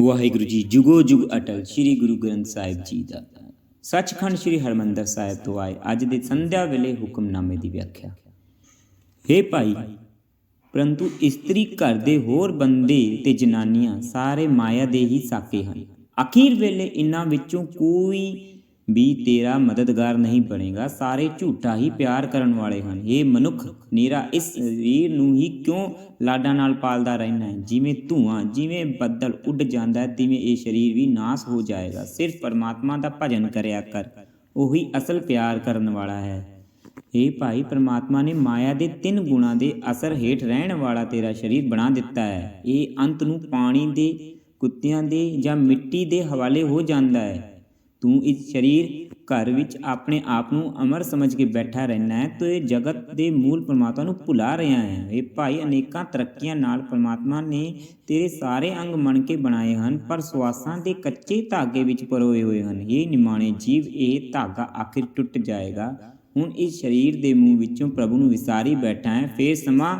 ਵਾਹਿਗੁਰੂ ਜੀ ਜੁਗੋ ਜੁਗ ਅਟਲ, ਸ੍ਰੀ ਗੁਰੂ ਗ੍ਰੰਥ ਸਾਹਿਬ ਜੀ ਦਾ। ਸੱਚਖੰਡ ਸ੍ਰੀ ਹਰਮੰਦਰ ਸਾਹਿਬ ਤੋਂ ਆਏ ਅੱਜ ਦੇ ਸੰਧਿਆ ਵੇਲੇ ਹੁਕਮਨਾਮੇ ਦੀ ਵਿਆਖਿਆ। हे ਭਾਈ, ਪਰੰਤੂ ਇਸਤਰੀ ਘਰ ਦੇ ਹੋਰ ਬੰਦੇ ਤੇ ਜਨਾਨੀਆਂ ਸਾਰੇ ਮਾਇਆ ਦੇ ਹੀ ਸਾਕੇ ਹਨ। ਅਖੀਰ ਵੇਲੇ ਇਨ੍ਹਾਂ ਵਿੱਚੋਂ ਕੋਈ ਵੀ ਤੇਰਾ ਮਦਦਗਾਰ ਨਹੀਂ ਬਣੇਗਾ। ਸਾਰੇ ਝੂਠਾ ਹੀ ਪਿਆਰ ਕਰਨ ਵਾਲੇ ਹਨ। ਇਹ ਮਨੁੱਖ ਨੀਰਾ ਇਸ ਸਰੀਰ ਨੂੰ ਹੀ ਕਿਉਂ ਲਾਡਾਂ ਨਾਲ ਪਾਲਦਾ ਰਹਿਣਾ ਹੈ? ਜਿਵੇਂ ਧੂਆਂ, ਜਿਵੇਂ ਬੱਦਲ ਉੱਡ ਜਾਂਦਾ ਹੈ, ਤਿਵੇਂ ਇਹ ਸਰੀਰ ਵੀ ਨਾਸ ਹੋ ਜਾਏਗਾ। ਸਿਰਫ ਪਰਮਾਤਮਾ ਦਾ ਭਜਨ ਕਰਿਆ ਕਰ। ਉਹੀ ਅਸਲ ਪਿਆਰ ਕਰਨ ਵਾਲਾ ਹੈ। ਇਹ ਭਾਈ, ਪ੍ਰਮਾਤਮਾ ਨੇ ਮਾਇਆ ਦੇ ਤਿੰਨ ਗੁਣਾਂ ਦੇ ਅਸਰ ਹੇਠ ਰਹਿਣ ਵਾਲਾ ਤੇਰਾ ਸਰੀਰ ਬਣਾ ਦਿੱਤਾ ਹੈ। ਇਹ ਅੰਤ ਨੂੰ ਪਾਣੀ ਦੇ, ਕੁੱਤਿਆਂ ਦੇ ਜਾਂ ਮਿੱਟੀ ਦੇ ਹਵਾਲੇ ਹੋ ਜਾਂਦਾ ਹੈ। ਤੂੰ ਇਸ ਸਰੀਰ ਘਰ ਵਿੱਚ ਆਪਣੇ ਆਪ ਨੂੰ ਅਮਰ ਸਮਝ ਕੇ ਬੈਠਾ ਰਹਿਣਾ ਹੈ ਤੋ ਇਹ ਜਗਤ ਦੇ ਮੂਲ ਪਰਮਾਤਮਾ ਨੂੰ ਭੁਲਾ ਰਿਹਾ ਹੈ। ਇਹ ਭਾਈ ਅਨੇਕਾਂ ਤਰੱਕੀਆਂ ਨਾਲ ਪਰਮਾਤਮਾ ਨੇ ਤੇਰੇ ਸਾਰੇ ਅੰਗ ਮਣ ਕੇ ਬਣਾਏ ਹਨ, ਪਰ ਸਵਾਸਾਂ ਦੇ ਕੱਚੇ ਧਾਗੇ ਵਿੱਚ ਪਰੋਏ ਹੋਏ ਹਨ। ਇਹ ਨਿਮਾਣੇ ਜੀਵ, ਇਹ ਧਾਗਾ ਆਖਿਰ ਟੁੱਟ ਜਾਏਗਾ। ਹੁਣ ਇਸ ਸਰੀਰ ਦੇ ਮੂੰਹ ਵਿੱਚੋਂ ਪ੍ਰਭੂ ਨੂੰ ਵਿਸਾਰੀ ਬੈਠਾ ਹੈ। ਫੇਰ ਸਮਾਂ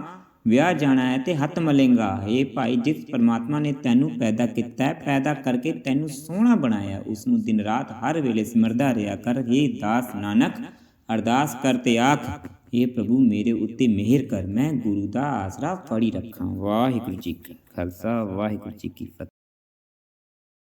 ਵਿਆਹ ਜਾਣਾ ਹੈ ਤੇ ਹੱਥ ਮਲੇਗਾ। ਇਹ ਭਾਈ, ਜਿਸ ਪਰਮਾਤਮਾ ਨੇ ਤੈਨੂੰ ਪੈਦਾ ਕੀਤਾ ਹੈ, ਪੈਦਾ ਕਰਕੇ ਤੈਨੂੰ ਸੋਹਣਾ ਬਣਾਇਆ ਉਸ ਨੂੰ ਦਿਨ ਰਾਤ ਹਰ ਵੇਲੇ ਸਿਮਰਦਾ ਰਿਹਾ ਕਰ। ਇਹ ਦਾਸ ਨਾਨਕ, ਅਰਦਾਸ ਕਰਤੇ ਆਖ ਇਹ ਪ੍ਰਭੂ, ਮੇਰੇ ਉੱਤੇ ਮਿਹਰ ਕਰ। ਮੈਂ ਗੁਰੂ ਦਾ ਆਸਰਾ ਫੜੀ ਰੱਖਾਂ। ਵਾਹਿਗੁਰੂ ਜੀ ਕੀ ਖਾਲਸਾ, ਵਾਹਿਗੁਰੂ ਜੀ ਕੀ ਫਤਿਹ।